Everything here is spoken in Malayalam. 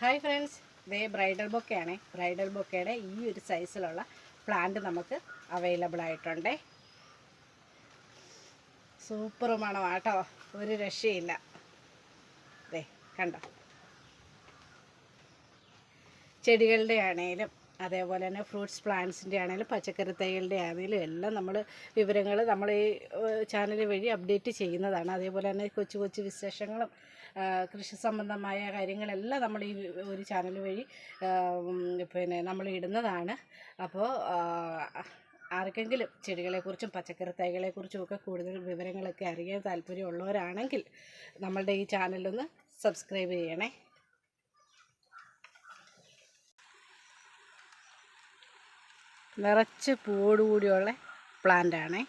ഹായ് ഫ്രണ്ട്സ് ഇതേ ബ്രൈഡൽ ബൊക്കെയാണേ ബ്രൈഡൽ ബൊക്കയുടെ ഈ ഒരു സൈസിലുള്ള പ്ലാന്റ് നമുക്ക് അവൈലബിൾ ആയിട്ടുണ്ട്. സൂപ്പർ മണമാട്ടോ ഒരു രക്ഷയില്ല. ദേ കണ്ടോ? ചെടികളുടെ ആണെങ്കിലും അതേപോലെ തന്നെ ഫ്രൂട്ട്സ് പ്ലാന്റ്സിന്റെ ആണെങ്കിലും പച്ചക്കറി തൈകളുടെ ആണെങ്കിലും എല്ലാം നമ്മൾ വിവരങ്ങൾ നമ്മൾ ഈ ചാനൽ വഴി അപ്ഡേറ്റ് ചെയ്യുന്നതാണ്. അതേപോലെ തന്നെ കൊച്ചു കൊച്ചു വിശേഷങ്ങളും കൃഷി സംബന്ധമായ കാര്യങ്ങളെല്ലാം നമ്മൾ ഈ ഒരു ചാനൽ വഴി പിന്നെ നമ്മൾ ഇടുന്നതാണ്. അപ്പോൾ ആർക്കെങ്കിലും ചെടികളെക്കുറിച്ചും പച്ചക്കറി തൈകളെക്കുറിച്ചും ഒക്കെ കൂടുതൽ വിവരങ്ങളൊക്കെ അറിയാൻ താല്പര്യമുള്ളവരാണെങ്കിൽ നമ്മളുടെ ഈ ചാനലൊന്ന് സബ്സ്ക്രൈബ് ചെയ്യണേ. നിറച്ച് പൂവോടുകൂടിയുള്ള പ്ലാന്റ് ആണേ